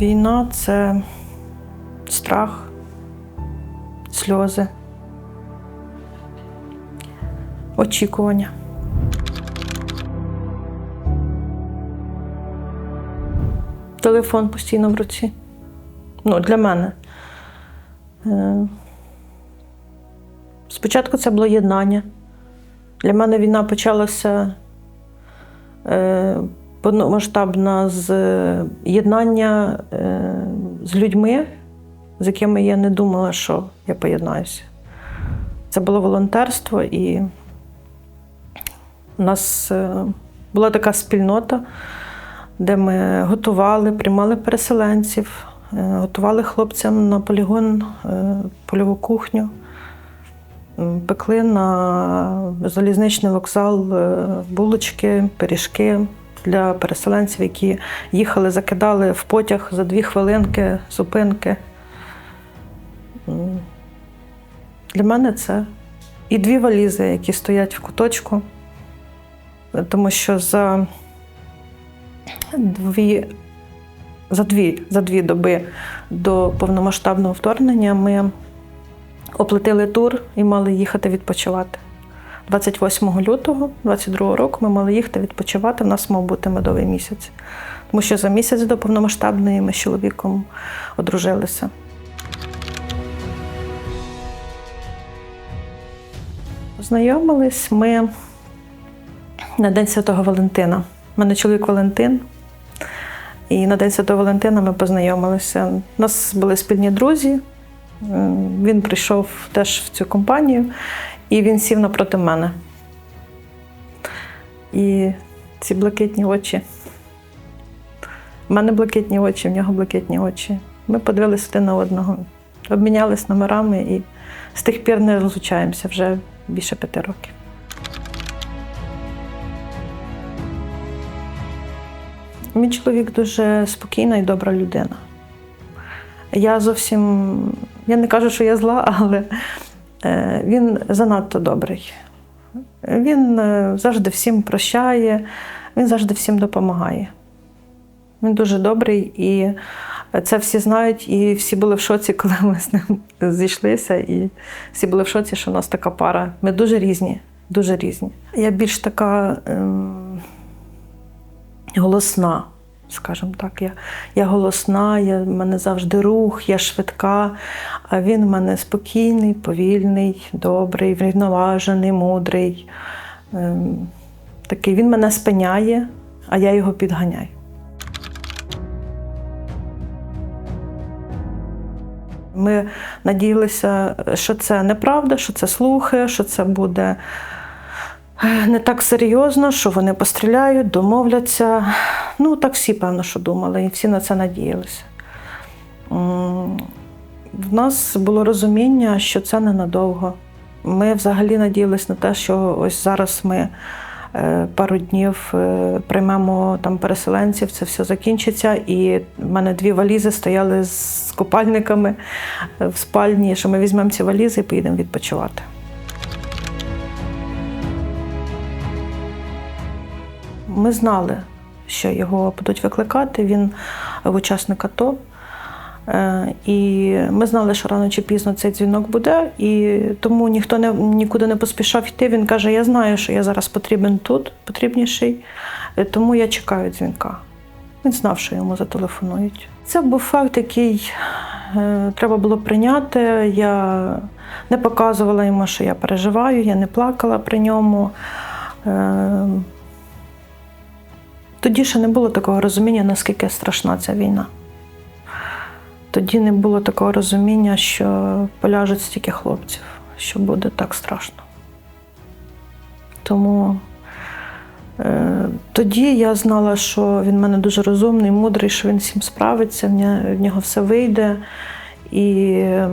Війна це страх, сльози, очікування. Телефон постійно в руці. Ну, для мене. Е, Спочатку це було єднання. Для мене війна почалася е, повномасштабна з е, з людьми, з якими я не думала, що я поєднаюся. Це було волонтерство, і у нас е, була така спільнота, де ми готували, приймали переселенців, е, готували хлопцям на полігон польову кухню. Пекли на залізничний вокзал булочки, пиріжки для переселенців, які їхали, закидали в потяг за дві хвилинки зупинки. Для мене це і дві валізи, які стоять в куточку, тому що за дві, за дві, за дві доби до повномасштабного вторгнення ми оплатили тур і мали їхати відпочивати. 28 лютого 22 року ми мали їхати відпочивати. У нас мав бути медовий місяць. Тому що за місяць до повномасштабної ми з чоловіком одружилися. Познайомились ми на День Святого Валентина. У мене чоловік Валентин. І на День Святого Валентина ми познайомилися. У нас були спільні друзі. Він прийшов теж в цю компанію, і він сів напроти мене. І ці блакитні очі. У мене блакитні очі, в нього блакитні очі. Ми подивилися один на одного, обмінялись номерами і з тих пір не розлучаємося вже більше п'яти років. Мій чоловік дуже спокійна і добра людина. Я зовсім, я не кажу, що я зла, але він занадто добрий. Він е, завжди всім прощає, він завжди всім допомагає. Він дуже добрий, і це всі знають, і всі були в шоці, коли ми з ним зійшлися, і всі були в шоці, що у нас така пара. Ми дуже різні, дуже різні. Я більш така ем, голосна, скажімо так. Я, я голосна, я, в мене завжди рух, я швидка, а він в мене спокійний, повільний, добрий, врівноважений, мудрий. Ем, такий він мене спиняє, а я його підганяю. Ми надіялися, що це неправда, що це слухи, що це буде не так серйозно, що вони постріляють, домовляться. Ну, так всі, певно, що думали, і всі на це надіялися. В нас було розуміння, що це ненадовго. Ми взагалі надіялися на те, що ось зараз ми е, пару днів е, приймемо там переселенців, це все закінчиться. І в мене дві валізи стояли з купальниками е, в спальні, що ми візьмемо ці валізи і поїдемо відпочивати. Ми знали, що його будуть викликати. Він учасник АТО. Е, І ми знали, що рано чи пізно цей дзвінок буде, і тому ніхто не, нікуди не поспішав йти. Він каже: Я знаю, що я зараз потрібен тут, потрібніший, е, тому я чекаю дзвінка. Він знав, що йому зателефонують. Це був факт, який е, треба було прийняти. Я не показувала йому, що я переживаю, я не плакала при ньому. Тоді ще не було такого розуміння, наскільки страшна ця війна. Тоді не було такого розуміння, що поляжуть стільки хлопців, що буде так страшно. Тому е, тоді я знала, що він в мене дуже розумний, мудрий, що він всім справиться, в нього все вийде. І е,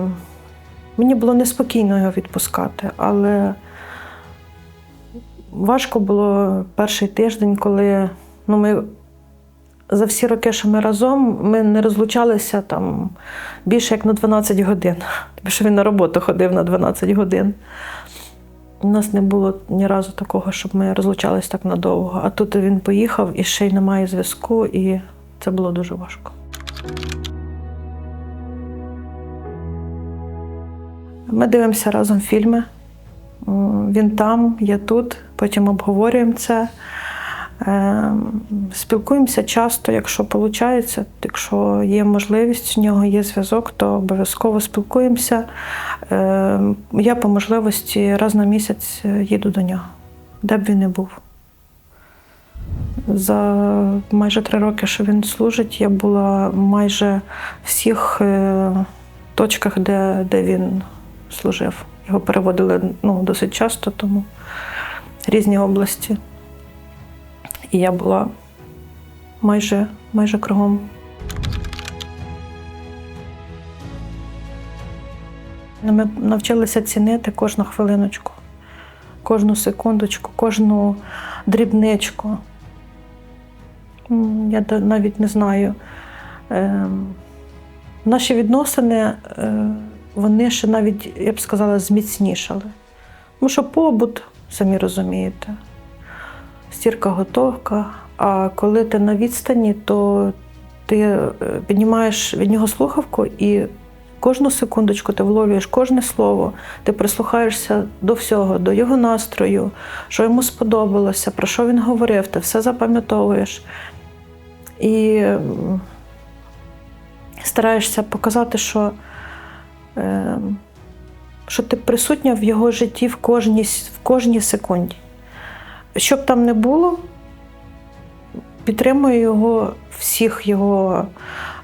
мені було неспокійно його відпускати, але важко було перший тиждень, коли ну, ми за всі роки, що ми разом, ми не розлучалися там більше як на 12 годин. Тому що він на роботу ходив на 12 годин. У нас не було ні разу такого, щоб ми розлучались так надовго. А тут він поїхав і ще й немає зв'язку, і це було дуже важко. Ми дивимося разом фільми. Він там, я тут, потім обговорюємо це. Е, Спілкуємося часто, якщо виходить, якщо є можливість, у нього є зв'язок, то обов'язково спілкуємося. Е, Я по можливості раз на місяць їду до нього, де б він не був. За майже три роки, що він служить, я була майже в всіх е, точках, де, де він служив. Його переводили ну, досить часто, тому різні області. І я була майже, майже кругом. Ми навчилися цінити кожну хвилиночку, кожну секундочку, кожну дрібничку. Я навіть не знаю. Ем, Наші відносини, е, вони ще навіть, я б сказала, зміцнішали. Тому що побут, самі розумієте, стірка готовка. А коли ти на відстані, то ти е, піднімаєш від нього слухавку і кожну секундочку ти вловлюєш кожне слово, ти прислухаєшся до всього, до його настрою, що йому сподобалося, про що він говорив, ти все запам'ятовуєш. І стараєшся показати, що, е, що ти присутня в його житті в кожній, в кожній секунді. Що б там не було, підтримую його в всіх його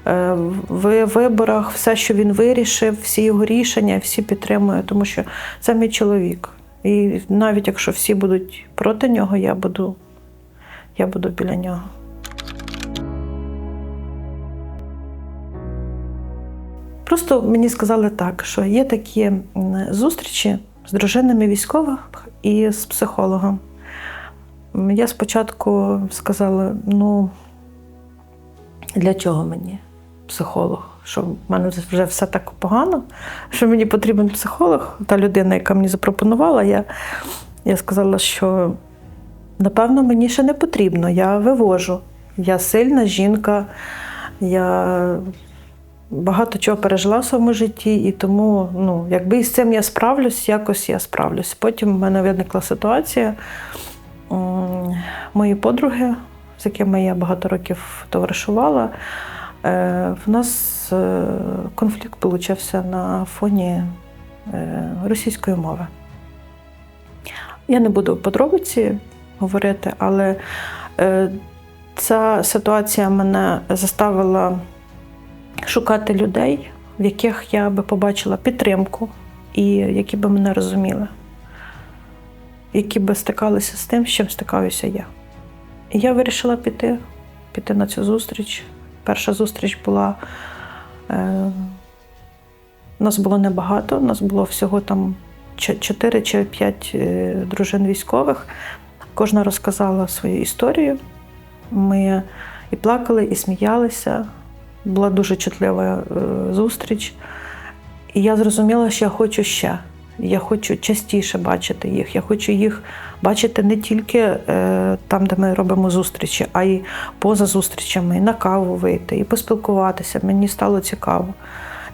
е, ви- виборах, все, що він вирішив, всі його рішення, всі підтримую, тому що це мій чоловік. І навіть якщо всі будуть проти нього, я буду, я буду біля нього. Просто мені сказали так, що є такі зустрічі з дружинами військових і з психологом. Я спочатку сказала: ну, для чого мені психолог? Що в мене вже все так погано, що мені потрібен психолог. Та людина, яка мені запропонувала, я, я сказала, що напевно мені ще не потрібно. Я вивожу. Я сильна жінка, я багато чого пережила в своєму житті, і тому, ну, якби із цим я справлюсь, якось я справлюсь. Потім в мене виникла ситуація. Мої подруги, з якими я багато років товаришувала, е, в нас е, конфлікт получився на фоні е, російської мови. Я не буду подробиці говорити, але ця ситуація мене заставила шукати людей, в яких я би побачила підтримку і які би мене розуміли, які би стикалися з тим, з чим стикаюся я. І я вирішила піти, піти на цю зустріч. Перша зустріч була. Е, нас було небагато, нас було всього там 4 чи 5 дружин військових. Кожна розказала свою історію. Ми і плакали, і сміялися. Була дуже чутлива е, зустріч. І я зрозуміла, що я хочу ще. Я хочу частіше бачити їх. Я хочу їх бачити не тільки е, там, де ми робимо зустрічі, а й поза зустрічами, і на каву вийти, і поспілкуватися. Мені стало цікаво.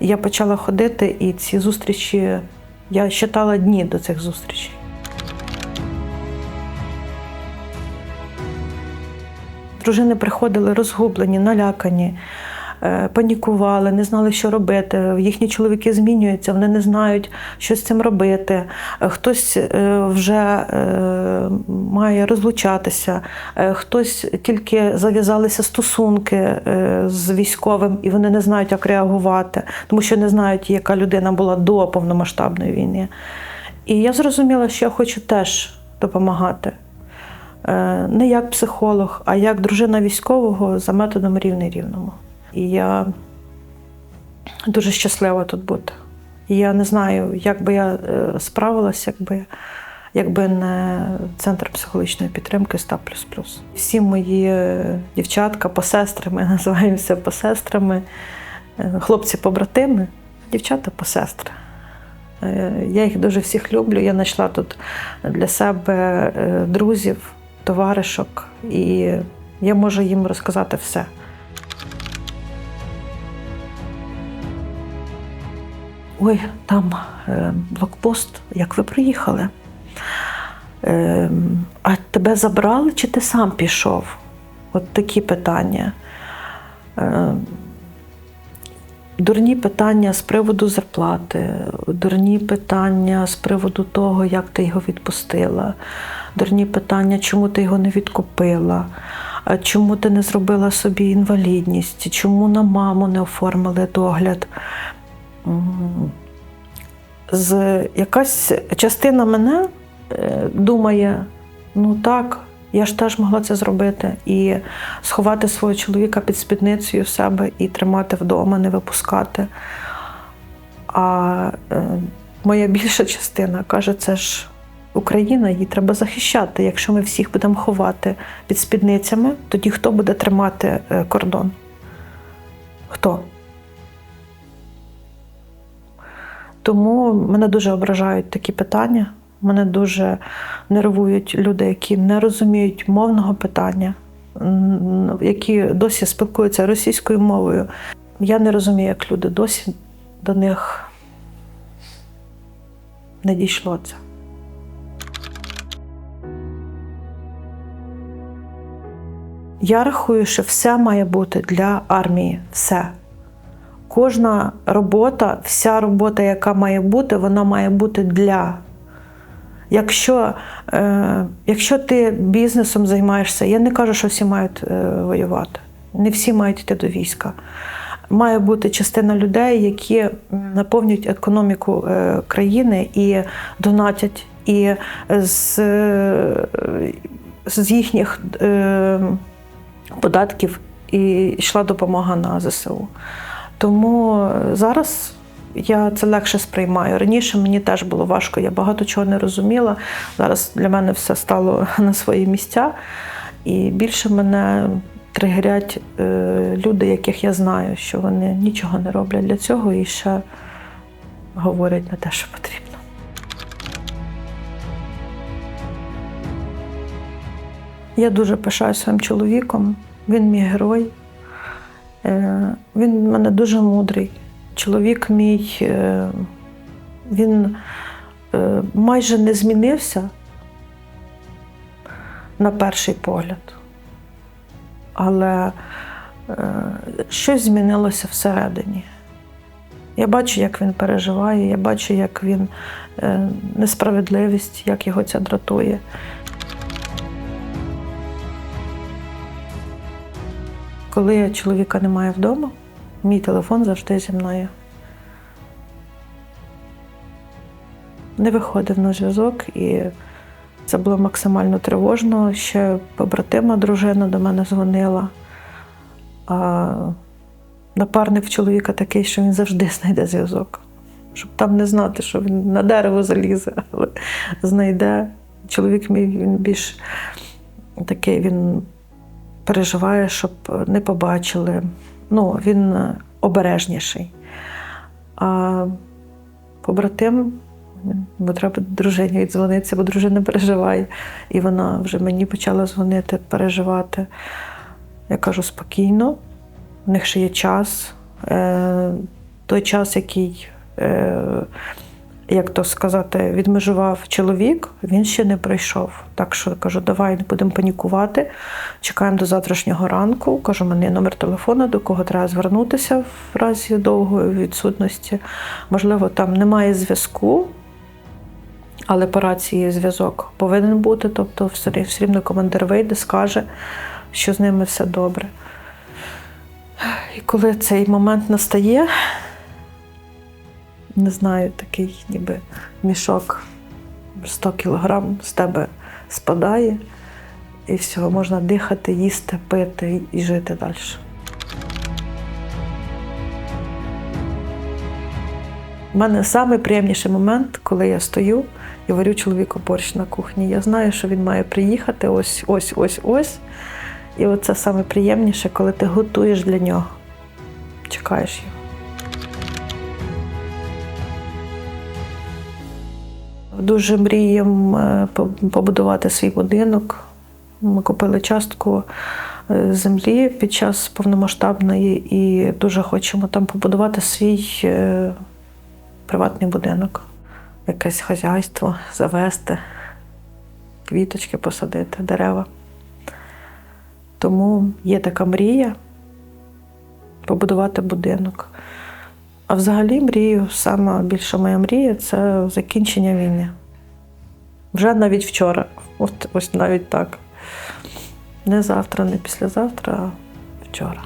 Я почала ходити, і ці зустрічі я считала дні до цих зустрічей. Дружини приходили розгублені, налякані, панікували, не знали, що робити. Їхні чоловіки змінюються, вони не знають, що з цим робити. Е, Хтось е, вже е, має розлучатися, е, хтось тільки зав'язалися стосунки е, з військовим, і вони не знають, як реагувати, тому що не знають, яка людина була до повномасштабної війни. І я зрозуміла, що я хочу теж допомагати. Е, не як психолог, а як дружина військового за методом рівний рівному. І я дуже щаслива тут бути. І я не знаю, як би я е, справилася, якби, якби не центр психологічної підтримки 100++. Всі мої е, дівчатка, посестри, ми називаємося посестрами, е, хлопці-побратими, дівчата посестри. Я їх дуже всіх люблю. Я знайшла тут для себе друзів, товаришок, і я можу їм розказати все. Ой, там е, блокпост, як ви приїхали? Е, а тебе забрали чи ти сам пішов? От такі питання. Е, Дурні питання з приводу зарплати, дурні питання з приводу того, як ти його відпустила, дурні питання, чому ти його не відкупила, чому ти не зробила собі інвалідність, чому на маму не оформили догляд. З якась частина мене е, думає, ну так, я ж теж могла це зробити. І сховати свого чоловіка під спідницею в себе і тримати вдома, не випускати. А е, моя більша частина каже, це ж Україна, її треба захищати. Якщо ми всіх будемо ховати під спідницями, тоді хто буде тримати е, кордон? Хто? Тому мене дуже ображають такі питання. Мене дуже нервують люди, які не розуміють мовного питання, які досі спілкуються російською мовою. Я не розумію, як люди досі до них не дійшло це. Я рахую, що все має бути для армії. Все. Кожна робота, вся робота, яка має бути, вона має бути для. Якщо, е, якщо ти бізнесом займаєшся, я не кажу, що всі мають е, воювати. Не всі мають йти до війська. Має бути частина людей, які наповнюють економіку е, країни і донатять, і з, е, з їхніх е, податків і йшла допомога на ЗСУ. Тому зараз я це легше сприймаю. Раніше мені теж було важко, я багато чого не розуміла. Зараз для мене все стало на свої місця. І більше мене тригерять е, люди, яких я знаю, що вони нічого не роблять для цього і ще говорять не те, що потрібно. Я дуже пишаюся своїм чоловіком. Він мій герой. Е, Він в мене дуже мудрий. Чоловік мій, е, він е, майже не змінився на перший погляд. Але щось змінилося всередині. Я бачу, як він переживає, я бачу, як він несправедливість, як його це дратує. Коли чоловіка немає вдома, мій телефон завжди зі мною. Не виходив на зв'язок, і це було максимально тривожно. Ще побратима дружина до мене дзвонила. А напарник чоловіка такий, що він завжди знайде зв'язок. Щоб там не знати, що він на дерево залізе, але знайде. Чоловік мій він більш такий, він переживає, щоб не побачили. Ну, він обережніший. А побратим, бо треба дружині віддзвонитися, бо дружина переживає. І вона вже мені почала дзвонити, переживати. Я кажу спокійно, в них ще є час. Е, той час, який, е, як то сказати, відмежував чоловік, він ще не прийшов. Так що кажу, давай не будемо панікувати. Чекаємо до завтрашнього ранку. Кажу, є номер телефону, до кого треба звернутися в разі довгої відсутності. Можливо, там немає зв'язку, але по рації зв'язок повинен бути. Тобто, все рівно командир вийде, скаже, що з ними все добре. І коли цей момент настає, не знаю, такий ніби мішок 100 кілограм з тебе спадає, і все, можна дихати, їсти, пити і жити далі. У мене найприємніший момент, коли я стою і варю чоловіку борщ на кухні. Я знаю, що він має приїхати ось, ось, ось, ось. І оце найприємніше, коли ти готуєш для нього. Чекаєш його. Дуже мріємо е, побудувати свій будинок. Ми купили частку е, землі під час повномасштабної і дуже хочемо там побудувати свій, е, приватний будинок, якесь хазяйство завести, квіточки посадити, дерева. Тому є така мрія побудувати будинок. А взагалі мрію, сама більша моя мрія це закінчення війни. Вже навіть вчора. От ось навіть так. Не завтра, не післязавтра, а вчора.